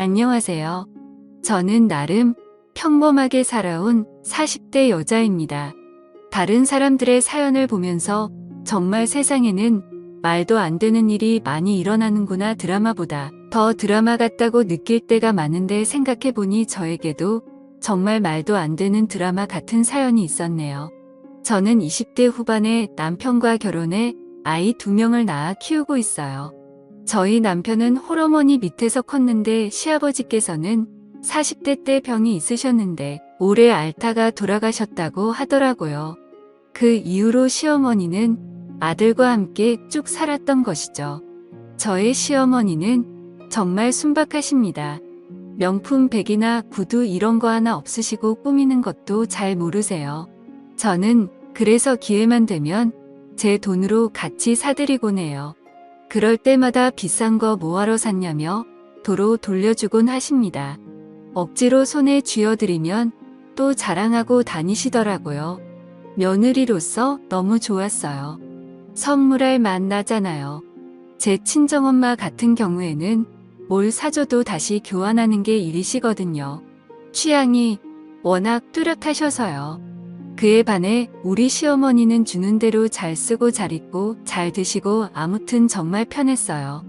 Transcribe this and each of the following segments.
안녕하세요. 저는 나름 평범하게 살아온 40대 여자입니다. 다른 사람들의 사연을 보면서 정말 세상에는 말도 안 되는 일이 많이 일어나는구나 드라마보다 더 드라마 같다고 느낄 때가 많은데 생각해보니 저에게도 정말 말도 안 되는 드라마 같은 사연이 있었네요. 저는 20대 후반에 남편과 결혼해 아이 두 명을 낳아 키우고 있어요. 저희 남편은 홀어머니 밑에서 컸는데 시아버지께서는 40대 때 병이 있으셨는데 올해 앓다가 돌아가셨다고 하더라고요. 그 이후로 시어머니는 아들과 함께 쭉 살았던 것이죠. 저의 시어머니는 정말 순박하십니다. 명품 백이나 구두 이런 거 하나 없으시고 꾸미는 것도 잘 모르세요. 저는 그래서 기회만 되면 제 돈으로 같이 사드리곤 해요. 그럴 때마다 비싼 거 뭐하러 샀냐며 도로 돌려주곤 하십니다. 억지로 손에 쥐어드리면 또 자랑하고 다니시더라고요. 며느리로서 너무 좋았어요. 선물할 맛 나잖아요. 제 친정엄마 같은 경우에는 뭘 사줘도 다시 교환하는 게 일이시거든요. 취향이 워낙 뚜렷하셔서요. 그에 반해 우리 시어머니는 주는 대로 잘 쓰고 잘 입고 잘 드시고 아무튼 정말 편했어요.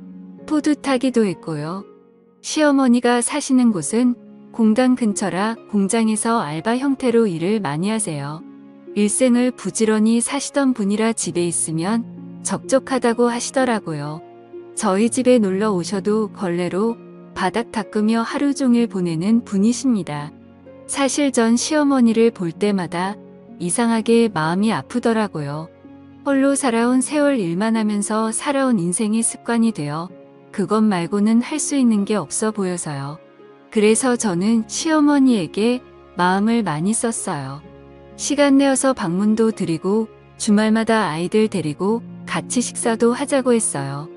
뿌듯하기도 했고요. 시어머니가 사시는 곳은 공장 근처라 공장에서 알바 형태로 일을 많이 하세요. 일생을 부지런히 사시던 분이라 집에 있으면 적적하다고 하시더라고요. 저희 집에 놀러 오셔도 걸레로 바닥 닦으며 하루 종일 보내는 분이십니다. 사실 전 시어머니를 볼 때마다 이상하게 마음이 아프더라고요. 홀로 살아온 세월 일만 하면서 살아온 인생이 습관이 되어 그것 말고는 할 수 있는 게 없어 보여서요. 그래서 저는 시어머니에게 마음을 많이 썼어요. 시간 내어서 방문도 드리고 주말마다 아이들 데리고 같이 식사도 하자고 했어요.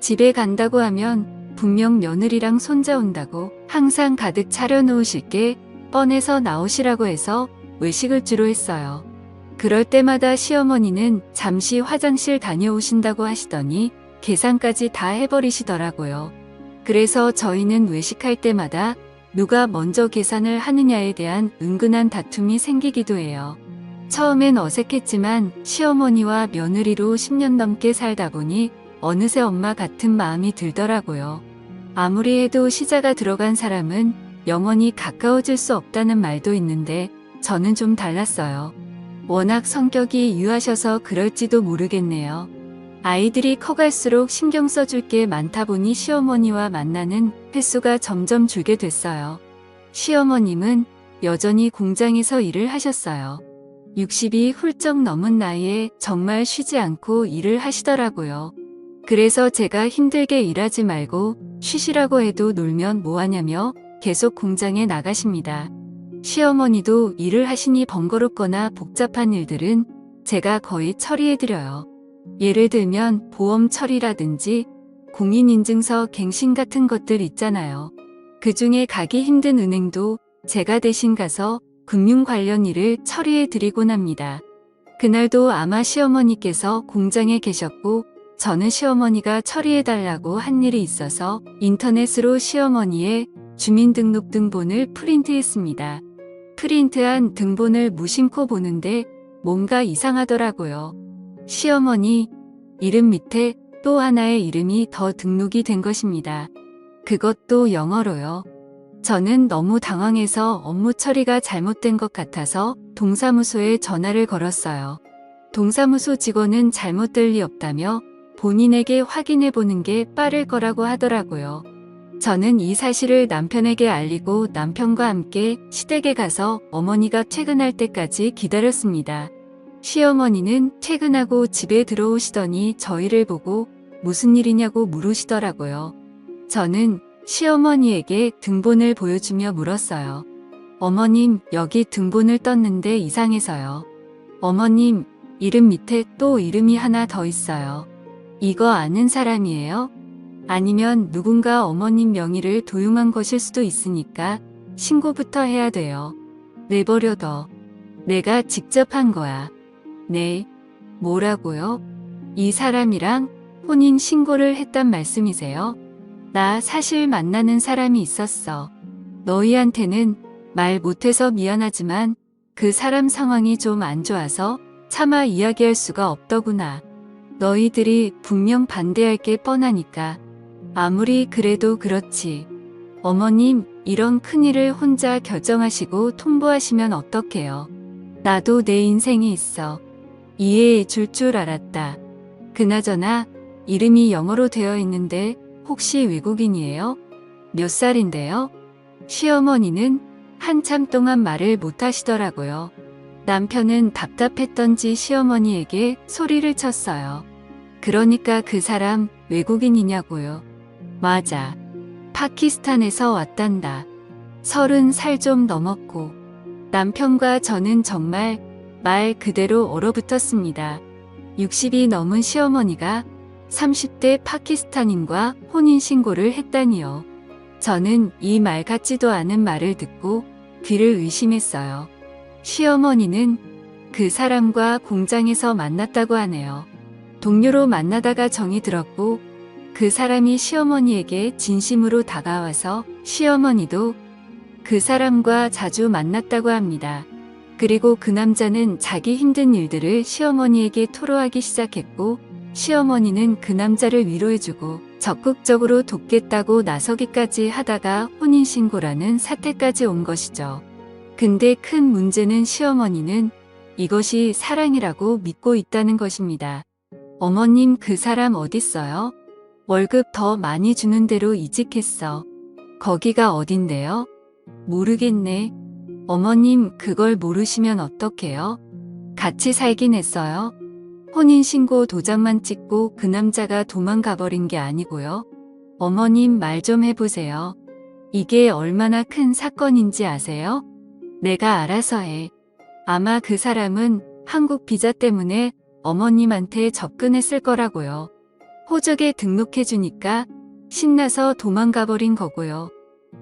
집에 간다고 하면 분명 며느리랑 손자 온다고 항상 가득 차려놓으실 게 뻔해서 나오시라고 해서 외식을 주로 했어요. 그럴 때마다 시어머니는 잠시 화장실 다녀오신다고 하시더니 계산까지 다 해버리시더라고요. 그래서 저희는 외식할 때마다 누가 먼저 계산을 하느냐에 대한 은근한 다툼이 생기기도 해요. 처음엔 어색했지만 시어머니와 며느리로 10년 넘게 살다 보니 어느새 엄마 같은 마음이 들더라고요. 아무리 해도 시자가 들어간 사람은 영원히 가까워질 수 없다는 말도 있는데 저는 좀 달랐어요. 워낙 성격이 유하셔서 그럴지도 모르겠네요. 아이들이 커갈수록 신경 써줄 게 많다 보니 시어머니와 만나는 횟수가 점점 줄게 됐어요. 시어머님은 여전히 공장에서 일을 하셨어요. 60이 훌쩍 넘은 나이에 정말 쉬지 않고 일을 하시더라고요. 그래서 제가 힘들게 일하지 말고 쉬시라고 해도 놀면 뭐하냐며 계속 공장에 나가십니다. 시어머니도 일을 하시니 번거롭거나 복잡한 일들은 제가 거의 처리해드려요. 예를 들면 보험 처리라든지 공인인증서 갱신 같은 것들 있잖아요. 그 중에 가기 힘든 은행도 제가 대신 가서 금융 관련 일을 처리해 드리곤 합니다. 그날도 아마 시어머니께서 공장에 계셨고 저는 시어머니가 처리해 달라고 한 일이 있어서 인터넷으로 시어머니의 주민등록등본을 프린트했습니다. 프린트한 등본을 무심코 보는데 뭔가 이상하더라고요. 시어머니 이름 밑에 또 하나의 이름이 더 등록이 된 것입니다. 그것도 영어로요. 저는 너무 당황해서 업무 처리가 잘못된 것 같아서 동사무소에 전화를 걸었어요. 동사무소 직원은 잘못될 리 없다며 본인에게 확인해 보는 게 빠를 거라고 하더라고요. 저는 이 사실을 남편에게 알리고 남편과 함께 시댁에 가서 어머니가 퇴근할 때까지 기다렸습니다. 시어머니는 퇴근하고 집에 들어오시더니 저희를 보고 무슨 일이냐고 물으시더라고요. 저는 시어머니에게 등본을 보여주며 물었어요. 어머님, 여기 등본을 떴는데 이상해서요. 어머님, 이름 밑에 또 이름이 하나 더 있어요. 이거 아는 사람이에요? 아니면 누군가 어머님 명의를 도용한 것일 수도 있으니까 신고부터 해야 돼요. 내버려둬. 내가 직접 한 거야. 네. 뭐라고요? 이 사람이랑 혼인 신고를 했단 말씀이세요? 나 사실 만나는 사람이 있었어. 너희한테는 말 못해서 미안하지만 그 사람 상황이 좀 안 좋아서 차마 이야기할 수가 없더구나. 너희들이 분명 반대할 게 뻔하니까. 아무리 그래도 그렇지. 어머님, 이런 큰일을 혼자 결정하시고 통보하시면 어떡해요. 나도 내 인생이 있어. 이해해 줄줄 알았다. 그나저나 이름이 영어로 되어 있는데 혹시 외국인이에요? 몇 살인데요? 시어머니는 한참 동안 말을 못 하시더라고요. 남편은 답답했던지 시어머니에게 소리를 쳤어요. 그러니까 그 사람 외국인이냐고요. 맞아. 파키스탄에서 왔단다. 서른 살 좀 넘었고 남편과 저는 정말 말 그대로 얼어붙었습니다. 60이 넘은 시어머니가 30대 파키스탄인과 혼인신고를 했다니요. 저는 이 말 같지도 않은 말을 듣고 귀를 의심했어요. 시어머니는 그 사람과 공장에서 만났다고 하네요. 동료로 만나다가 정이 들었고 그 사람이 시어머니에게 진심으로 다가와서 시어머니도 그 사람과 자주 만났다고 합니다. 그리고 그 남자는 자기 힘든 일들을 시어머니에게 토로하기 시작했고 시어머니는 그 남자를 위로해주고 적극적으로 돕겠다고 나서기까지 하다가 혼인신고라는 사태까지 온 것이죠. 근데 큰 문제는 시어머니는 이것이 사랑이라고 믿고 있다는 것입니다. 어머님 그 사람 어딨어요? 월급 더 많이 주는 대로 이직했어. 거기가 어딘데요? 모르겠네. 어머님 그걸 모르시면 어떡해요? 같이 살긴 했어요. 혼인신고 도장만 찍고 그 남자가 도망가 버린 게 아니고요. 어머님 말 좀 해보세요. 이게 얼마나 큰 사건인지 아세요? 내가 알아서 해. 아마 그 사람은 한국 비자 때문에 어머님한테 접근했을 거라고요. 호적에 등록해주니까 신나서 도망가 버린 거고요.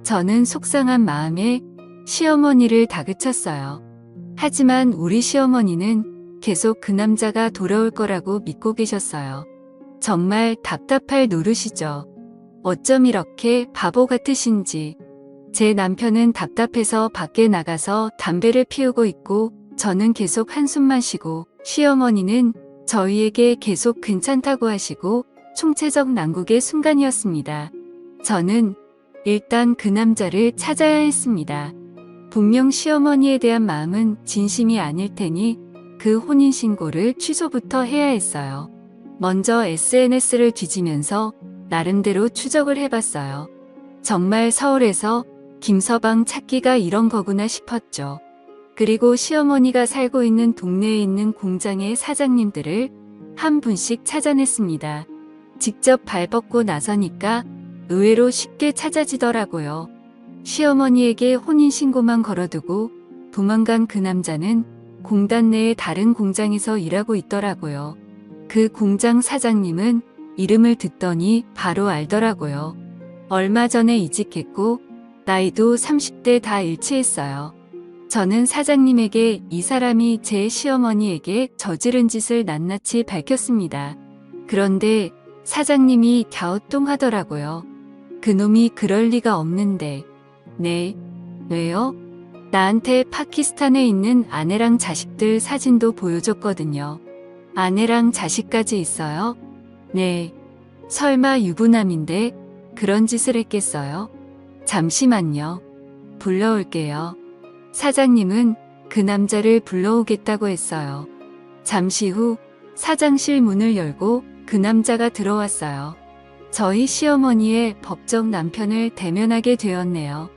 저는 속상한 마음에 시어머니를 다그쳤어요. 하지만 우리 시어머니는 계속 그 남자가 돌아올 거라고 믿고 계셨어요. 정말 답답할 노릇이죠. 어쩜 이렇게 바보 같으신지. 제 남편은 답답해서 밖에 나가서 담배를 피우고 있고 저는 계속 한숨만 쉬고 시어머니는 저희에게 계속 괜찮다고 하시고 총체적 난국의 순간이었습니다. 저는 일단 그 남자를 찾아야 했습니다. 분명 시어머니에 대한 마음은 진심이 아닐 테니 그 혼인신고를 취소부터 해야 했어요. 먼저 SNS를 뒤지면서 나름대로 추적을 해봤어요. 정말 서울에서 김서방 찾기가 이런 거구나 싶었죠. 그리고 시어머니가 살고 있는 동네에 있는 공장의 사장님들을 한 분씩 찾아냈습니다. 직접 발벗고 나서니까 의외로 쉽게 찾아지더라고요. 시어머니에게 혼인신고만 걸어두고 도망간 그 남자는 공단 내의 다른 공장에서 일하고 있더라고요. 그 공장 사장님은 이름을 듣더니 바로 알더라고요. 얼마 전에 이직했고 나이도 30대 다 일치했어요. 저는 사장님에게 이 사람이 제 시어머니에게 저지른 짓을 낱낱이 밝혔습니다. 그런데 사장님이 갸우뚱하더라고요. 그놈이 그럴 리가 없는데. 네. 왜요? 나한테 파키스탄에 있는 아내랑 자식들 사진도 보여줬거든요. 아내랑 자식까지 있어요? 네. 설마 유부남인데 그런 짓을 했겠어요? 잠시만요. 불러올게요. 사장님은 그 남자를 불러오겠다고 했어요. 잠시 후 사장실 문을 열고 그 남자가 들어왔어요. 저희 시어머니의 법적 남편을 대면하게 되었네요.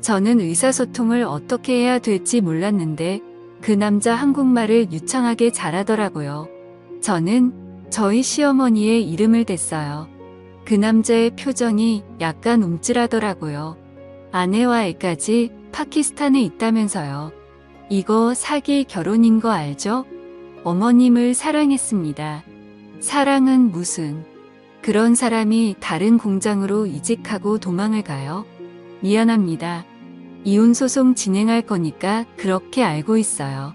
저는 의사소통을 어떻게 해야 될지 몰랐는데 그 남자 한국말을 유창하게 잘하더라고요. 저는 저희 시어머니의 이름을 댔어요. 그 남자의 표정이 약간 움찔하더라고요. 아내와 애까지 파키스탄에 있다면서요. 이거 사기 결혼인 거 알죠? 어머님을 사랑했습니다. 사랑은 무슨 그런 사람이 다른 공장으로 이직하고 도망을 가요? 미안합니다. 이혼 소송 진행할 거니까 그렇게 알고 있어요.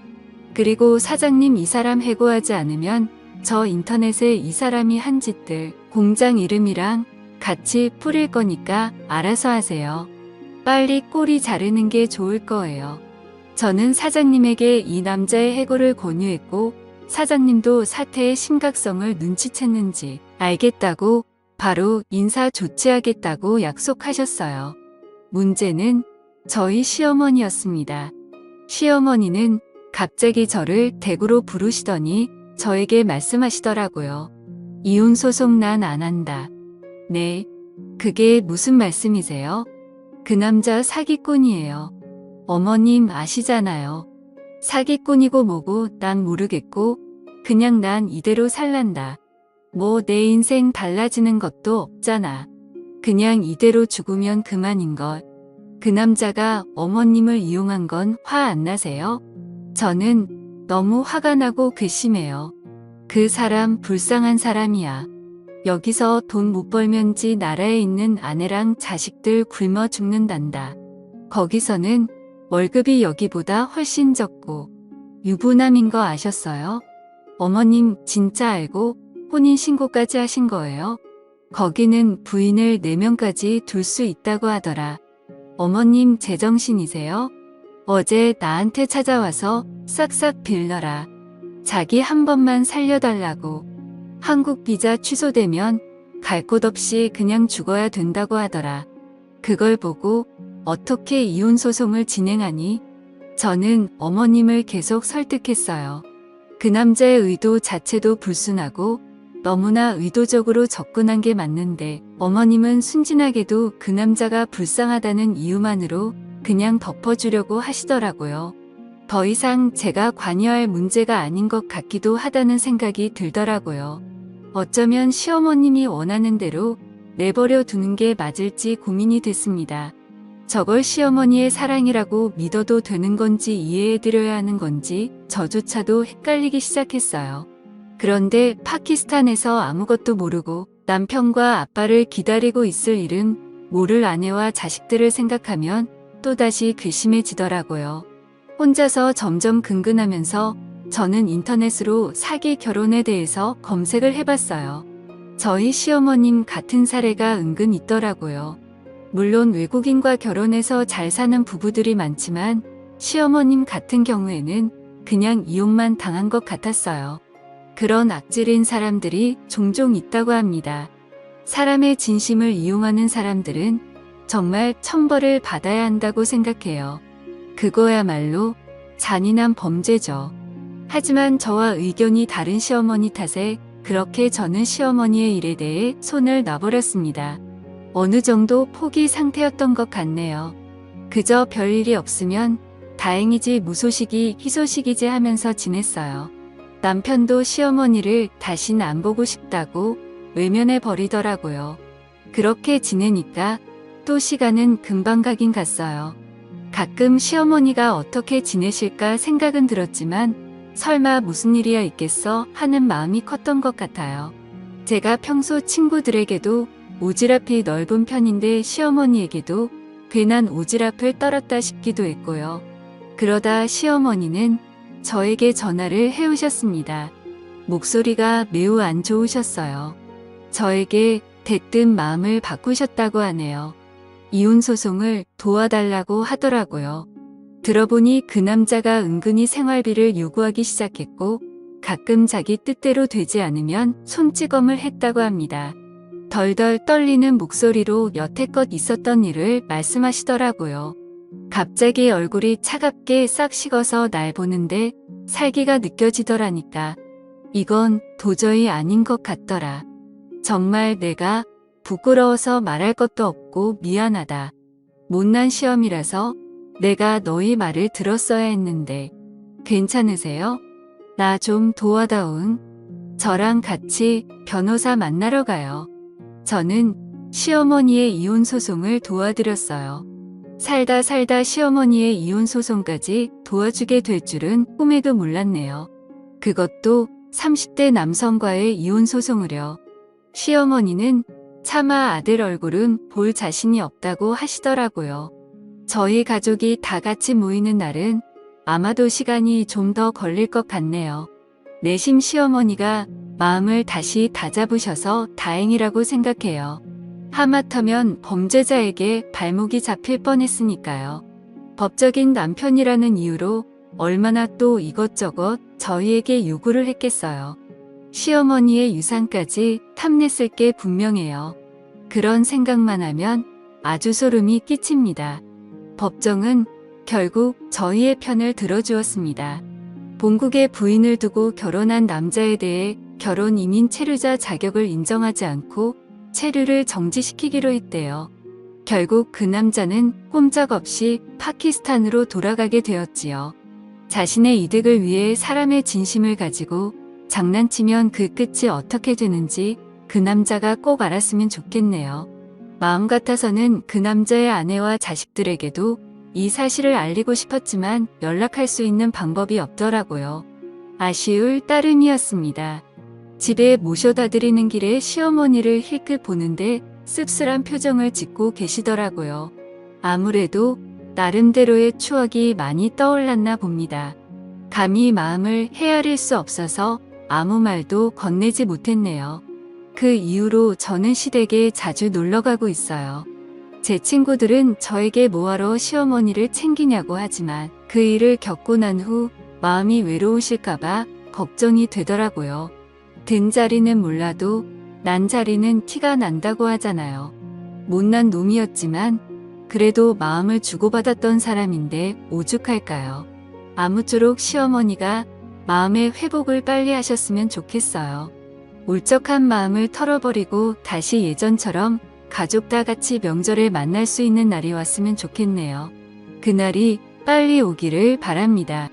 그리고 사장님 이 사람 해고하지 않으면 저 인터넷에 이 사람이 한 짓들 공장 이름이랑 같이 뿌릴 거니까 알아서 하세요. 빨리 꼬리 자르는 게 좋을 거예요. 저는 사장님에게 이 남자의 해고를 권유했고 사장님도 사태의 심각성을 눈치챘는지 알겠다고 바로 인사 조치하겠다고 약속하셨어요. 문제는 저희 시어머니였습니다. 시어머니는 갑자기 저를 댁으로 부르시더니 저에게 말씀하시더라고요. 이혼 소송 난 안 한다. 네. 그게 무슨 말씀이세요? 그 남자 사기꾼이에요. 어머님 아시잖아요. 사기꾼이고 뭐고 난 모르겠고 그냥 난 이대로 살란다. 뭐 내 인생 달라지는 것도 없잖아. 그냥 이대로 죽으면 그만인걸. 그 남자가 어머님을 이용한 건 화 안 나세요? 저는 너무 화가 나고 괘씸해요. 그 사람 불쌍한 사람이야. 여기서 돈 못 벌면지 나라에 있는 아내랑 자식들 굶어 죽는단다. 거기서는 월급이 여기보다 훨씬 적고 유부남인 거 아셨어요? 어머님 진짜 알고 혼인신고까지 하신 거예요? 거기는 부인을 4명까지 둘 수 있다고 하더라. 어머님 제정신이세요? 어제 나한테 찾아와서 싹싹 빌려라. 자기 한 번만 살려달라고. 한국 비자 취소되면 갈 곳 없이 그냥 죽어야 된다고 하더라. 그걸 보고 어떻게 이혼 소송을 진행하니? 저는 어머님을 계속 설득했어요. 그 남자의 의도 자체도 불순하고 너무나 의도적으로 접근한 게 맞는데 어머님은 순진하게도 그 남자가 불쌍하다는 이유만으로 그냥 덮어주려고 하시더라고요. 더 이상 제가 관여할 문제가 아닌 것 같기도 하다는 생각이 들더라고요. 어쩌면 시어머님이 원하는 대로 내버려 두는 게 맞을지 고민이 됐습니다. 저걸 시어머니의 사랑이라고 믿어도 되는 건지 이해해드려야 하는 건지 저조차도 헷갈리기 시작했어요. 그런데 파키스탄에서 아무것도 모르고 남편과 아빠를 기다리고 있을 일은 모를 아내와 자식들을 생각하면 또다시 괘씸해지더라고요. 혼자서 점점 근근하면서 저는 인터넷으로 사기 결혼에 대해서 검색을 해봤어요. 저희 시어머님 같은 사례가 은근 있더라고요. 물론 외국인과 결혼해서 잘 사는 부부들이 많지만 시어머님 같은 경우에는 그냥 이용만 당한 것 같았어요. 그런 악질인 사람들이 종종 있다고 합니다. 사람의 진심을 이용하는 사람들은 정말 천벌을 받아야 한다고 생각해요. 그거야말로 잔인한 범죄죠. 하지만 저와 의견이 다른 시어머니 탓에 그렇게 저는 시어머니의 일에 대해 손을 놔버렸습니다. 어느 정도 포기 상태였던 것 같네요. 그저 별일이 없으면 다행이지 무소식이 희소식이지 하면서 지냈어요. 남편도 시어머니를 다신 안 보고 싶다고 외면해 버리더라고요. 그렇게 지내니까 또 시간은 금방 가긴 갔어요. 가끔 시어머니가 어떻게 지내실까 생각은 들었지만 설마 무슨 일이야 있겠어 하는 마음이 컸던 것 같아요. 제가 평소 친구들에게도 오지랖이 넓은 편인데 시어머니에게도 괜한 오지랖을 떨었다 싶기도 했고요. 그러다 시어머니는 저에게 전화를 해오셨습니다. 목소리가 매우 안 좋으셨어요. 저에게 대뜸 마음을 바꾸셨다고 하네요. 이혼 소송을 도와달라고 하더라고요. 들어보니 그 남자가 은근히 생활비를 요구하기 시작했고 가끔 자기 뜻대로 되지 않으면 손찌검을 했다고 합니다. 덜덜 떨리는 목소리로 여태껏 있었던 일을 말씀하시더라고요. 갑자기 얼굴이 차갑게 싹 식어서 날 보는데 살기가 느껴지더라니까. 이건 도저히 아닌 것 같더라. 정말 내가 부끄러워서 말할 것도 없고 미안하다. 못난 시험이라서 내가 너희 말을 들었어야 했는데 괜찮으세요? 나 좀 도와다운. 저랑 같이 변호사 만나러 가요. 저는 시어머니의 이혼 소송을 도와드렸어요. 살다 살다 시어머니의 이혼 소송까지 도와주게 될 줄은 꿈에도 몰랐네요. 그것도 30대 남성과의 이혼 소송을요. 시어머니는 차마 아들 얼굴은 볼 자신이 없다고 하시더라고요. 저희 가족이 다 같이 모이는 날은 아마도 시간이 좀 더 걸릴 것 같네요. 내심 시어머니가 마음을 다시 다잡으셔서 다행이라고 생각해요. 하마터면 범죄자에게 발목이 잡힐 뻔했으니까요. 법적인 남편이라는 이유로 얼마나 또 이것저것 저희에게 요구를 했겠어요. 시어머니의 유산까지 탐냈을 게 분명해요. 그런 생각만 하면 아주 소름이 끼칩니다. 법정은 결국 저희의 편을 들어주었습니다. 본국의 부인을 두고 결혼한 남자에 대해 결혼 이민 체류자 자격을 인정하지 않고 체류를 정지시키기로 했대요. 결국 그 남자는 꼼짝 없이 파키스탄으로 돌아가게 되었지요. 자신의 이득을 위해 사람의 진심을 가지고 장난치면 그 끝이 어떻게 되는지 그 남자가 꼭 알았으면 좋겠네요. 마음 같아서는 그 남자의 아내와 자식들에게도 이 사실을 알리고 싶었지만 연락할 수 있는 방법이 없더라고요. 아쉬울 따름이었습니다. 집에 모셔다 드리는 길에 시어머니를 힐끗 보는데 씁쓸한 표정을 짓고 계시더라고요. 아무래도 나름대로의 추억이 많이 떠올랐나 봅니다. 감히 마음을 헤아릴 수 없어서 아무 말도 건네지 못했네요. 그 이후로 저는 시댁에 자주 놀러 가고 있어요. 제 친구들은 저에게 뭐하러 시어머니를 챙기냐고 하지만 그 일을 겪고 난 후 마음이 외로우실까봐 걱정이 되더라고요. 든 자리는 몰라도 난 자리는 티가 난다고 하잖아요. 못난 놈이었지만 그래도 마음을 주고받았던 사람인데 오죽할까요? 아무쪼록 시어머니가 마음의 회복을 빨리 하셨으면 좋겠어요. 울적한 마음을 털어버리고 다시 예전처럼 가족 다 같이 명절에 만날 수 있는 날이 왔으면 좋겠네요. 그날이 빨리 오기를 바랍니다.